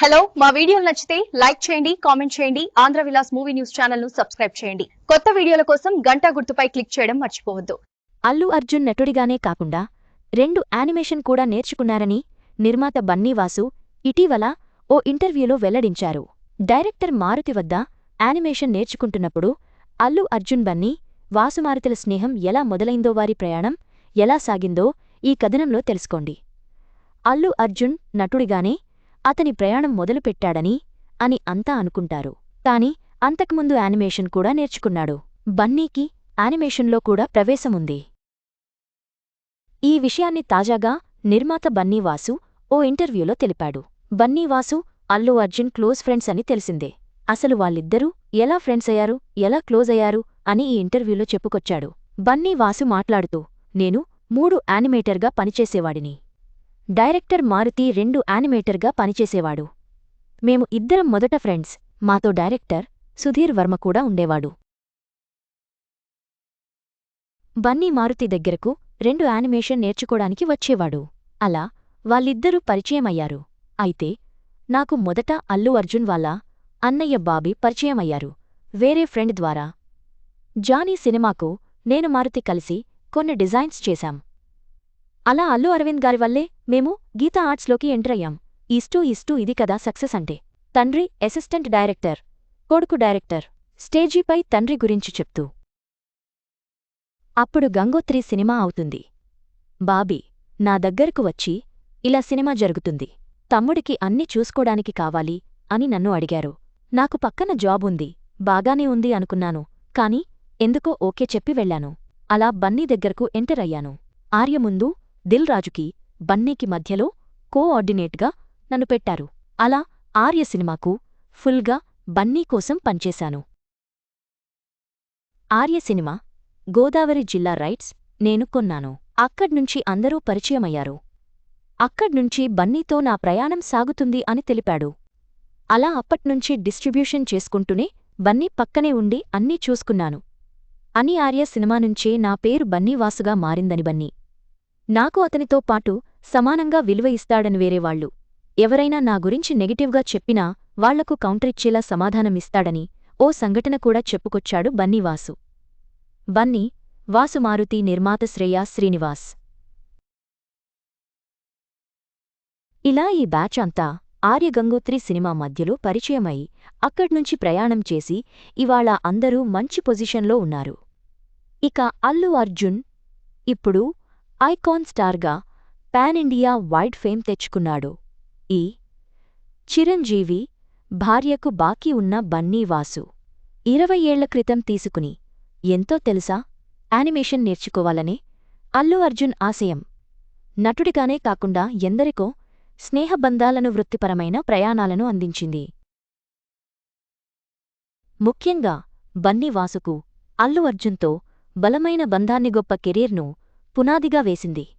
Hello మా వీడియోలు నచ్చితే లైక్ చేయండి కామెంట్ చేయండి ఆంధ్ర విలాస్ మూవీ న్యూస్ ఛానల్ను సబ్స్క్రైబ్ చేయండి. కొత్త వీడియోల కోసం గంట గుర్తుపై క్లిక్ చేయడం మర్చిపోవద్దు. అల్లు అర్జున్ నటుడిగానే కాకుండా రెండు యానిమేషన్ కూడా నేర్చుకున్నారని నిర్మాత బన్నీ వాసు ఇటీవల ఓ ఇంటర్వ్యూలో వెల్లడించారు. డైరెక్టర్ మారుతి వద్ద యానిమేషన్ నేర్చుకుంటున్నప్పుడు అల్లు అర్జున్ బన్నీ వాసుమారుతుల స్నేహం ఎలా మొదలైందో వారి ప్రయాణం ఎలా సాగిందో ఈ కథనంలో తెలుసుకోండి. అల్లు అర్జున్ నటుడిగానే అతని ప్రయాణం మొదలుపెట్టాడని అని అంతా అనుకుంటారు. కాని అంతకుముందు యానిమేషన్ కూడా నేర్చుకున్నాడు. బన్నీకి యానిమేషన్లో కూడా ప్రవేశముంది. ఈ విషయాన్ని తాజాగా నిర్మాత బన్నీవాసు ఓ ఇంటర్వ్యూలో తెలిపాడు. బన్నీవాసు అల్లు అర్జున్ క్లోజ్ ఫ్రెండ్స్ అని తెలిసిందే. అసలు వాళ్ళిద్దరూ ఎలా ఫ్రెండ్స్ అయ్యారు ఎలా క్లోజ్ అయ్యారు అని ఈ ఇంటర్వ్యూలో చెప్పుకొచ్చాడు. బన్నీవాసు మాట్లాడుతూ నేను మూడు యానిమేటర్గా పనిచేసేవాడిని. డైరెక్టర్ మారుతి రెండు యానిమేటర్గా పనిచేసేవాడు. మేము ఇద్దరం మొదట ఫ్రెండ్స్. మాతో డైరెక్టర్ సుధీర్ వర్మ కూడా ఉండేవాడు. బన్నీ మారుతి దగ్గరకు రెండు యానిమేషన్ నేర్చుకోడానికి వచ్చేవాడు. అలా వాళ్ళిద్దరూ పరిచయమయ్యారు. అయితే నాకు మొదట అల్లు అర్జున్ వాళ్ళ అన్నయ్య బాబీ పరిచయమయ్యారు. వేరే ఫ్రెండ్ ద్వారా. జానీ సినిమాకు నేను మారుతి కలిసి కొన్ని డిజైన్స్ చేశాం. అలా అల్లు అరవింద్ గారి వల్లే మేము గీతా ఆర్ట్స్లోకి ఎంటర్ అయ్యాం. ఇస్టూ ఇస్టూ ఇది కదా సక్సెస్ అంటే. తండ్రి అసిస్టెంట్ డైరెక్టర్ కొడుకు డైరెక్టర్ స్టేజీపై తండ్రి గురించి చెప్తూ. అప్పుడు గంగోత్రి సినిమా అవుతుంది. బాబీ నా దగ్గరకు వచ్చి ఇలా సినిమా జరుగుతుంది. తమ్ముడికి అన్ని చూసుకోడానికి కావాలి అని నన్ను అడిగారు. నాకు పక్కన జాబ్ ఉంది బాగానే ఉంది అనుకున్నాను కాని ఎందుకో ఓకే చెప్పి వెళ్ళాను. అలా బన్నీ దగ్గరకు ఎంటర్ అయ్యాను. ఆర్య ముందు దిల్ రాజుకి బన్నీకి మధ్యలో కోఆర్డినేట్గా నన్ను పెట్టారు. అలా ఆర్య సినిమాకు ఫుల్గా బన్నీ కోసం పనిచేశాను. ఆర్య సినిమా గోదావరి జిల్లా రైట్స్ నేను కొన్నాను. అక్కడ్నుంచి అందరూ పరిచయమయ్యారు. అక్కడ్నుంచి బన్నీతో నా ప్రయాణం సాగుతుంది అని తెలిపాడు. అలా అప్పట్నుంచి డిస్ట్రిబ్యూషన్ చేసుకుంటూనే బన్నీ పక్కనే ఉండి అన్నీ చూసుకున్నాను. అని ఆర్య సినిమా నుంచే నా పేరు బన్నీవాసుగా మారిందని బన్నీ. నాకు అతనితో పాటు సమానంగా విలువ ఇస్తాడని వేరేవాళ్ళు ఎవరైనా నా గురించి నెగటివ్గా చెప్పినా వాళ్ళకు కౌంటరిచ్చేలా సమాధానమిస్తాడని ఓ సంఘటన కూడా చెప్పుకొచ్చాడు బన్నీవాసు. బన్నీ వాసుమారుతి నిర్మాత శ్రేయా శ్రీనివాస్. ఇలా ఈ బ్యాచ్ అంతా ఆర్యగంగోత్రి సినిమా మధ్యలో పరిచయమై అక్కడ్నుంచి ప్రయాణం చేసి ఇవాళ అందరూ మంచి పొజిషన్లో ఉన్నారు. ఇక అల్లు అర్జున్ ఇప్పుడు ఐకాన్ స్టార్గా పాన్ ఇండియా వైడ్ ఫేమ్ తెచ్చుకున్నాడు. ఈ చిరంజీవి భార్యకు బాకీ ఉన్న బన్నీ వాసు. ఇరవై ఏళ్ళ క్రితం తీసుకుని ఎంతో తెలుసా? యానిమేషన్ నేర్చుకోవాలనే అల్లు అర్జున్ ఆశయం. నటుడిగానే కాకుండా ఎందరికో స్నేహబంధాలను వృత్తిపరమైన ప్రయాణాలను అందించింది. ముఖ్యంగా బన్నీ వాసుకు అల్లు అర్జున్తో బలమైన బంధాన్ని గొప్ప కెరీర్ను పునాదిగా వేసింది.